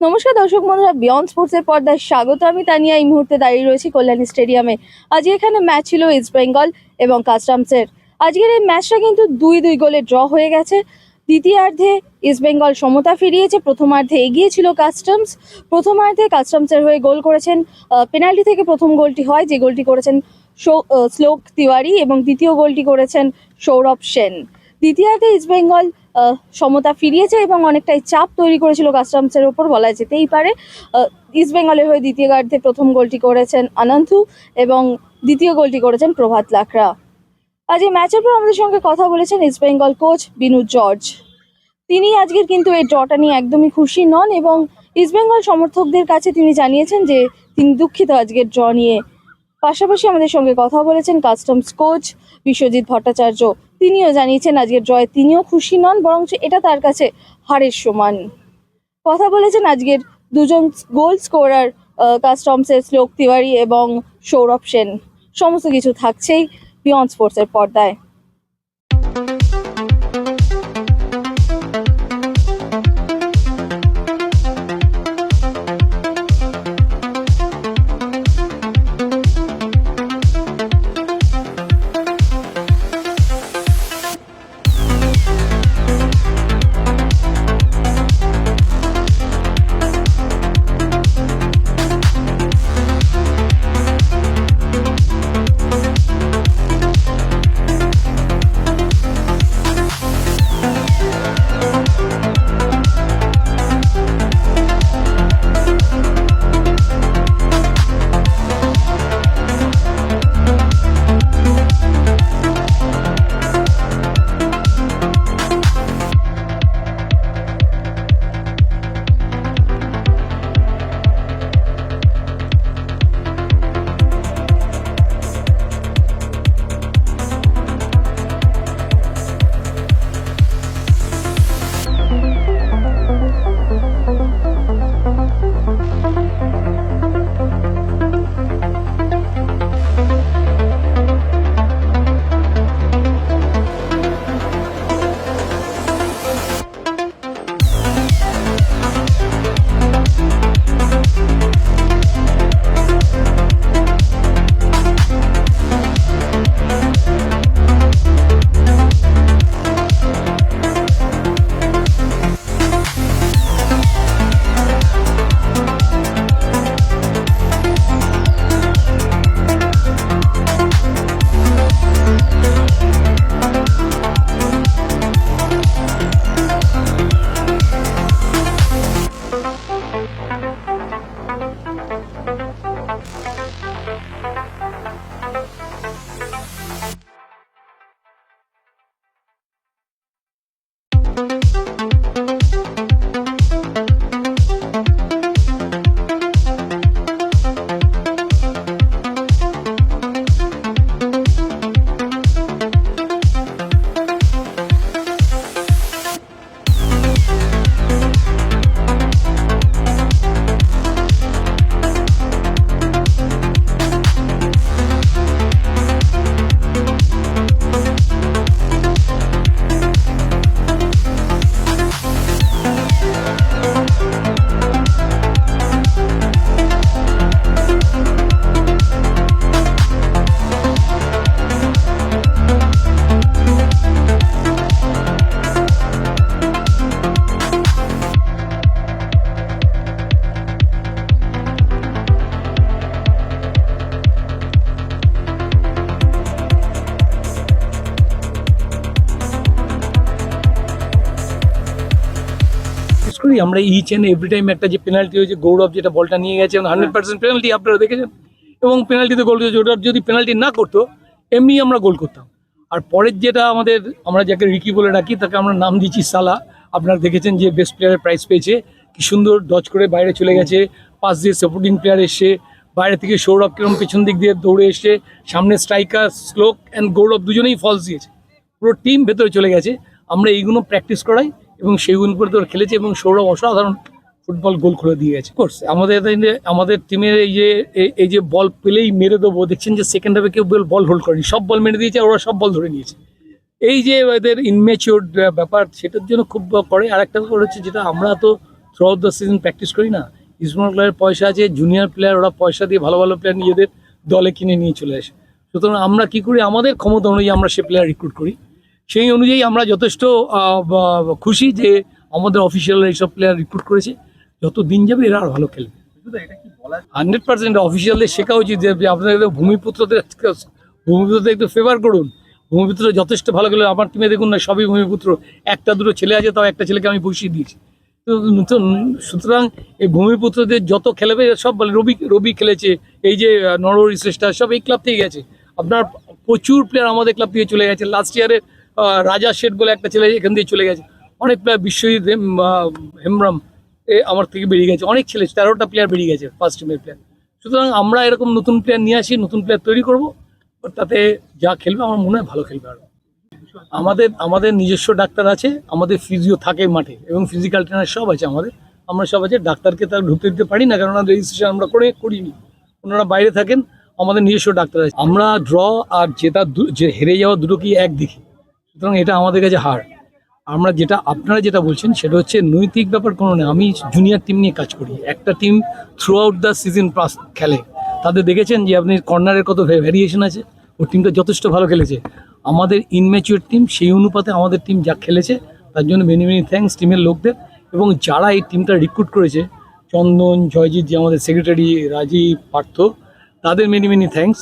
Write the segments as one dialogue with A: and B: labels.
A: নমস্কার দর্শক বন্ধুরা বিয়ন্ড স্পোর্টসের পর্দায় স্বাগত। আমি তানিয়া এই মুহূর্তে দাঁড়িয়ে রয়েছি কল্যাণী স্টেডিয়ামে। আজ এখানে ম্যাচ ছিল ইস্ট বেঙ্গল এবং কাস্টমসের আজকের এই ম্যাচটা কিন্তু দুই দুই গোলে ড্র হয়ে গেছে। দ্বিতীয়ার্ধে ইস্ট বেঙ্গল সমতা ফিরিয়েছে প্রথমার্ধে এগিয়ে ছিল কাস্টমস প্রথমার্ধে কাস্টমসের হয়ে গোল করেছেন পেনাল্টি থেকে প্রথম গোলটি হয় যে গোলটি করেছেন শ্লোক তিওয়ারি এবং দ্বিতীয় গোলটি করেছেন সৌরভ সেন। দ্বিতীয়ার্ধে ইস্ট বেঙ্গল আহ, সমতা ফিরিয়েছে এবং অনেকটাই চাপ তৈরি করেছিল কাস্টমসের ওপর বলা যেতেই পারে। ইস্ট বেঙ্গলের হয়ে দ্বিতীয়ার্ধে প্রথম গোলটি করেছেন অনন্থু এবং দ্বিতীয় গোলটি করেছেন প্রভাত লাকড়া। আজ এই ম্যাচের পর আমাদের সঙ্গে কথা বলেছেন east Bengal coach Binu George. তিনি আজকের কিন্তু এই ড্রটা নিয়ে একদমই খুশি নন এবং ইস্ট বেঙ্গল সমর্থকদের কাছে তিনি জানিয়েছেন যে তিনি দুঃখিত আজকের ড্র নিয়ে। পাশাপাশি আমাদের সঙ্গে কথা বলেছেন কাস্টমস কোচ বিশ্বজিৎ ভট্টাচার্য। তিনিও জানিয়েছেন, আজকের জয় তিনিও খুশি নন, বরঞ্চ এটা তার কাছে হারের সমান। কথা বলেছেন আজকের দুজন গোল স্কোরার কাস্টমসের শ্লোক তিওয়ারি এবং সৌরভ সেন। সমস্ত কিছু থাকছেই বিয়ন্ড স্পোর্টসের পর্দায়।
B: Bye. করি আমরা ইচ অ্যান্ড এভরি টাইম একটা যে পেনাল্টি হয়েছে গৌরব যেটা বলটা নিয়ে গেছে হান্ড্রেড পার্সেন্ট পেনাল্টি আপনারা দেখেছেন? এবং পেনাল্টিতে গোল করেছে ওটা যদি পেনাল্টি না করতো এমনি আমরা গোল করতাম। আর পরের যেটা আমাদের আমরা যাকে রিকি বলে ডাকি তাকে আমরা নাম দিচ্ছি সালা। আপনারা দেখেছেন যে বেস্ট প্লেয়ারের প্রাইজ পেয়েছে। কি সুন্দর ডচ করে বাইরে চলে গেছে। পাশ দিয়ে সাপোর্টিং প্লেয়ার এসে বাইরে থেকে সৌরভ কিরম পেছন দিক দিয়ে দৌড়ে এসে সামনে স্ট্রাইকার স্লোক অ্যান্ড গৌরব দুজনেই ফলস দিয়েছে। পুরো টিম ভেতরে চলে গেছে। আমরা এইগুলো প্র্যাকটিস করাই। এবং উপরে তোর খেলেছে এবং সৌরভ অসাধারণ ফুটবল গোল করে দিয়ে গেছে কোর্স আমাদের আমাদের টিমের এই যে এই- যে বল পেলেই মেরে দেবো, দেখছেন যে সেকেন্ড হাফে কেউ বল হোল্ড করেনি। সব বল মেরে দিয়েছে ওরা সব বল ধরে নিয়েছে। এই যে এদের ইনম্যাচিওর ব্যাপার, সেটার জন্য খুব করে। আর একটা ব্যাপার হচ্ছে যেটা আমরা তো throughout the season practice করি না। ইস্টবেঙ্গল ক্লাবের পয়সা আছে জুনিয়র প্লেয়ার ওরা পয়সা দিয়ে ভালো ভালো প্লেয়ার নিজেদের দলে কিনে নিয়ে চলে আসে। সুতরাং আমরা কি করি? আমাদের ক্ষমতা অনুযায়ী আমরা সে প্লেয়ার রিক্রুট করি। সেই অনুযায়ী আমরা যথেষ্ট খুশি যে আমাদের অফিসিয়ালরা এইসব প্লেয়ার রিক্রুট করেছে। যত দিন যাবে এরা আর ভালো খেলবে। হান্ড্রেড পার্সেন্ট অফিসিয়ালদের শেখা উচিত যে আপনাদের ভূমিপুত্রদের ভূমিপুত্রদের একটু ফেভার করুন। ভূমিপুত্র যথেষ্ট ভালো খেলে আমার টিমে দেখুন না সবই ভূমিপুত্র। একটা দুটো ছেলে আছে তাও একটা ছেলেকে আমি বসিয়ে দিয়েছি। তো সুতরাং এই ভূমিপুত্রদের যত খেলাবে সব বলে রবি রবি খেলেছে এই যে নরহরি শ্রেষ্ঠা সব এই ক্লাব থেকে গেছে। আপনার প্রচুর প্লেয়ার আমাদের ক্লাব থেকে চলে গেছে। লাস্ট ইয়ারে রাজা শেঠ বলে একটা ছেলে এখান দিয়ে চলে গেছে। অনেক প্লেয়ার বিশ্বজিৎ হেম- আহ, হেমব্রম এ আমার থেকে বেরিয়ে গেছে। অনেক ছেলে তেরোটা প্লেয়ার বেরিয়ে গেছে ফার্স্ট টিমের প্লেয়ার সুতরাং আমরা এরকম নতুন প্লেয়ার নিয়ে আসি নতুন প্লেয়ার তৈরি করব তাতে যা খেলবে আমার মনে হয় ভালো খেলবে আরও। আমাদের আমাদের নিজস্ব ডাক্তার আছে আমাদের ফিজিও থাকে মাঠে এবং ফিজিক্যাল ট্রেনার সব আছে আমাদের। আমরা সব আছে ডাক্তারকে তার ঢুকতে দিতে পারি না কারণ রেজিস্ট্রেশন আমরা করে করিনি। ওনারা বাইরে থাকেন আমাদের নিজস্ব ডাক্তার আছে। আমরা ড্র আর জেতা যে হেরে যাওয়া দুটো কি এক দেখি। সুতরাং এটা আমাদের কাছে হার। আমরা যেটা, আপনারা যেটা বলছেন সেটা হচ্ছে নৈতিক ব্যাপার কোনো নেই আমি জুনিয়র টিম নিয়ে কাজ করি। একটা team throughout the season pass খেলে। তাদের দেখেছেন যে আপনি কর্নারের কত ভ্যারিয়েশন আছে? ও টিমটা যথেষ্ট ভালো খেলেছে। আমাদের ইনম্যাচিওর টিম সেই অনুপাতে আমাদের টিম যা খেলেছে, তার জন্য মেনি মেনি থ্যাঙ্কস টিমের লোকদের। এবং যারা এই টিমটা রিক্রুট করেছে, চন্দন, জয়জিৎ যে আমাদের সেক্রেটারি রাজীব, পার্থ, তাদের মেনি মেনি থ্যাঙ্কস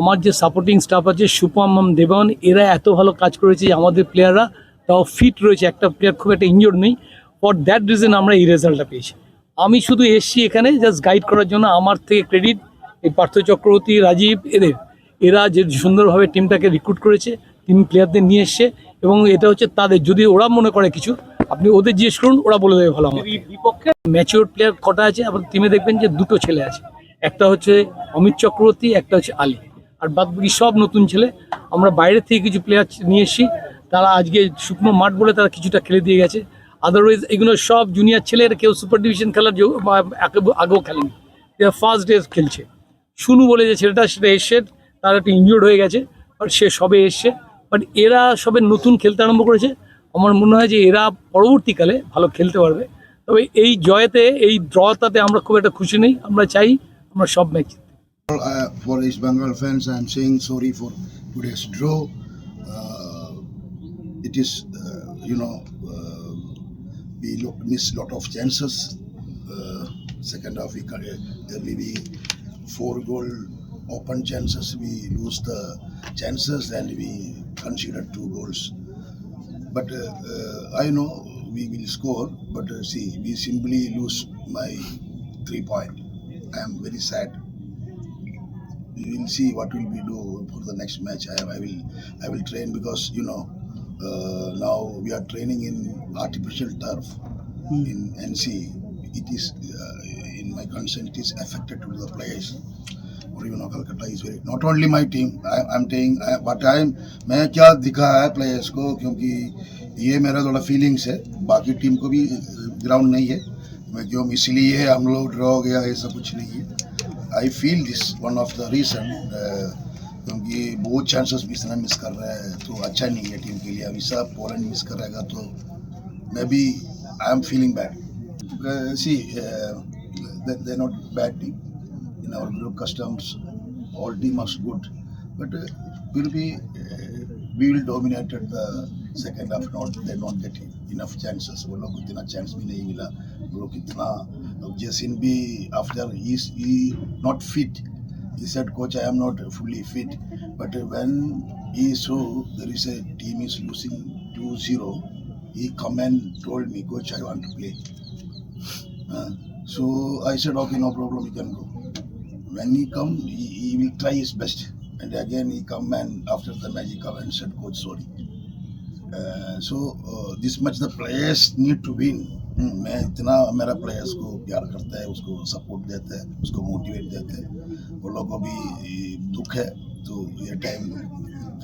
B: আমার যে সাপোর্টিং স্টাফ আছে সুপম দেবন এরা এত ভালো কাজ করেছে যে আমাদের প্লেয়াররা তাও ফিট রয়েছে। একটা প্লেয়ার খুব একটা ইনজোর্ড নেই। ফর দ্যাট রিজন আমরা এই রেজাল্টটা পেয়েছি। আমি শুধু এসছি এখানে জাস্ট গাইড করার জন্য। আমার থেকে ক্রেডিট এই পার্থ চক্রবর্তী রাজীব এদের। এরা যে সুন্দরভাবে টিমটাকে রিক্রুট করেছে টিম প্লেয়ারদের নিয়ে এসছে এবং এটা হচ্ছে তাদের। যদি ওরা মনে করে কিছু আপনি ওদের জিজ্ঞেস করুন ওরা বলে দেবে ভালো আমার বিপক্ষে? ম্যাচিওর প্লেয়ার কটা আছে? আবার টিমে দেখবেন যে দুটো ছেলে আছে। একটা হচ্ছে অমিত চক্রবর্তী একটা হচ্ছে আলী। আর বাদ বাকি সব নতুন ছেলে। আমরা বাইরে থেকে কিছু প্লেয়ার নিয়ে এসেছি। তারা আজকে শুকনো মাঠ বলে তারা কিছুটা খেলে দিয়ে গেছে। আদারওয়াইজ এগুলো সব জুনিয়র ছেলে এরা কেউ সুপার ডিভিশন খেলার আগেও খেলেনি। এরা ফার্স্ট ডে খেলছে। শুনু বলে যে ছেলেটা সেটা এসছে তার একটা ইনজুর্ড হয়ে গেছে বাট সে সবে এসছে। বাট এরা সবে নতুন খেলতে আরম্ভ করেছে। আমার মনে হয় যে এরা পরবর্তীকালে ভালো খেলতে পারবে। তবে এই জয়েতে, এই ড্রটাতে আমরা খুব একটা খুশি নেই। আমরা চাই আমরা সব match
C: Uh, for East Bengal fans, I am saying sorry for today's draw. Uh, it is, uh, you know, uh, we lo- miss lot of chances. Uh, second half, we uh, there may be four goal open chances. We lose the chances and we consider two goals. But I know we will score. But see, we simply lose my three point. I am very sad we will see what will we do for the next match. I, I will I will train because you know uh, now we are training in artificial turf in NC. It is uh, in my concern. It is affected to the players. और you know Calcutta is very not only my team I am trying but I मैं क्या दिखा है players को क्योंकि ये मेरा थोड़ा फीलिंग्स है बाकी टीम को भी ग्राउंड नहीं है मैं क्यों इसलिए हम लोग ड्रॉ हो गया ऐसा कुछ नहीं है I feel this one of the reason क्योंकि बहुत चांसेस बिस्ना मिस कर रहा है तो अच्छा नहीं है टीम के लिए। अभी सब पोलैंड मिस कर रहेगा तो maybe I am feeling bad see they not bad team in our group Customs all team are good but will be we will dominated the second half not they not get enough chances वो लोग को इतना chance भी नहीं मिला। वो लोग इतना Jason B, after he's, he not fit, he said, Coach, I am not fully fit. But when he saw there is a team is losing 2 0, he come and told me, Coach, I want to play. Uh, so I said, Okay, no problem, you can go. When he come, he, he will try his best. And again, he come and after the match, he come and said, Coach, sorry. Uh, so uh, this much the players need to win मैं इतना मेरा players को प्यार करता है, उसको support देता है, उसको मोटिवेट देते हैं। वो लोगों को भी दुख है तो ये टाइम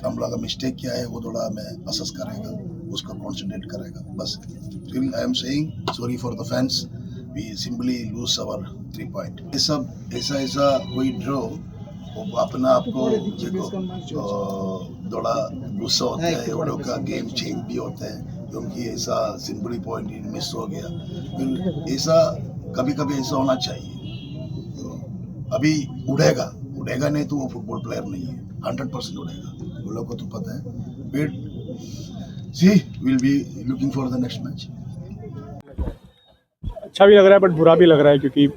C: हम लोग का मिस्टेक क्या है, वो थोड़ा मैं असेस करेगा, उसको कॉन्सेंट्रेट करेगा। बस, still I am saying sorry for the fans. We simply lose our three point. ये सब, ऐसा ऐसा कोई ड्रॉ वो अपना आपको देखो थोड़ा गुस्सा होता है वो लोग का गेम चेंज भी होता है। क्योंकि ऐसा सिंपली पॉइंट मिस हो गया। फिर ऐसा कभी कभी ऐसा होना चाहिए। तो अभी उड़ेगा। उड़ेगा नहीं तो वो फुटबॉल प्लेयर नहीं है। हंड्रेड परसेंट उड़ेगा। वो लोग को तो पता है। फिर see will be looking for the next match
D: अच्छा भी लग रहा है बट बुरा भी लग रहा है, क्योंकि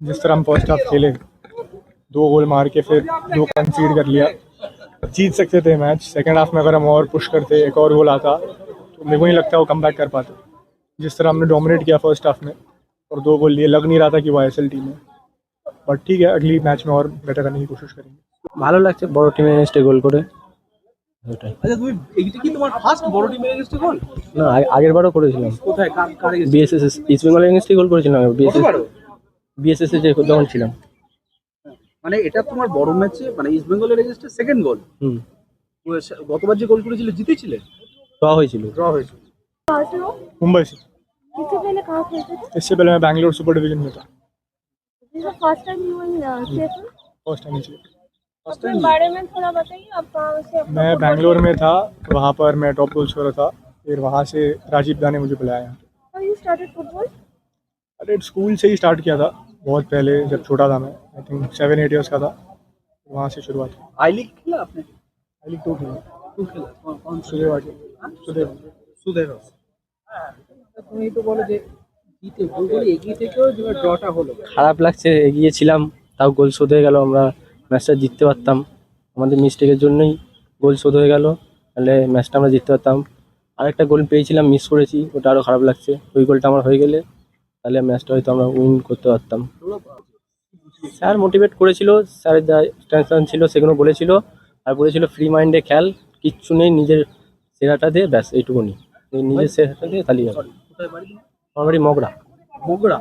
D: जिस तरह हम फ़र्स्ट हाफ़ खेले, दो गोल मार के फिर दो कंसीड कर लिया। जीत सकते थे मैच सेकंड हाफ़ में अगर हम और पुश करते, एक और गोल आता तो मेरे को नहीं लगता वो कम बैक कर पाते जिस तरह हमने डोमिनेट किया फर्स्ट हाफ में और दो गोल लिए लग नहीं रहा था कि वो आई टीम है बट ठीक है अगली मैच में और बेटर करने की कोशिश करेंगे
E: ভালো লাগছে বড় টিমের এগেনস্টে গোল করে ওটাই
F: আচ্ছা তুমি এইটা কি তোমার ফার্স্ট বড় টিমের এগেনস্টে গোল
E: না আগে- আগের বারও করেছিলাম
F: কোথায় কার কার against?
E: বিএসএস ইস্ট বেঙ্গল এগেনস্টে গোল করেছিলাম বিএসএস
F: গতবারও?
E: বিএসএস এ যে যখন ছিলাম
F: মানে এটা তোমার বড় ম্যাচে মানে ইস্ট বেঙ্গলের এগেনস্টে সেকেন্ড গোল
E: হুম
F: গতবার যে গোল করেছিল জিতেছিলে
E: ড্র হয়েছিল
F: ড্র হয়েছিল
D: मुंबई से
A: इससे पहले कहाँ खेलते थे
D: इससे पहले मैं बैंगलोर सुपर डिवीजन में था
A: first time you in
D: first time इसलिए
A: अपने बारे में थोड़ा बताइए आप कहाँ से
D: मैं बैंगलोर में था वहाँ पर मैं टॉप गोल स्कोरर था फिर वहाँ से राजीव दा ने मुझे बुलाया यहाँ
A: यू स्टार्टेड फुटबॉल
D: अरे स्कूल से ही स्टार्ट किया था बहुत पहले जब छोटा था मैं I think seven eight years का था वहाँ से शुरुआत की
F: আই লিগ খেলা আপনি
D: आई लीग टू खेला
E: খারাপ লাগছে এগিয়েছিলাম তাও গোল শোধ হয়ে গেল আমরা ম্যাচটা জিততে পারতাম। আমাদের মিস্টেকের জন্যই গোল শোধ হয়ে গেল তাহলে ম্যাচটা আমরা জিততে পারতাম। আরেকটা গোল পেয়েছিলাম মিস করেছি ওটা আরও খারাপ লাগছে। ওই গোলটা আমার হয়ে গেলে তাহলে ম্যাচটা হয়তো আমরা উইন করতে পারতাম। স্যার মোটিভেট করেছিল স্যারের যা টেনশন ছিল সেগুলো বলেছিল আর বলেছিল ফ্রি মাইন্ডে খেল। কিচ্ছু নেই নিজের সেরাটা দিয়ে ব্যাস এইটুকুনি। এই নিজের সেরাটা দিয়ে খালি যাবে আমার বাড়ি মগরা।
F: মোগরা?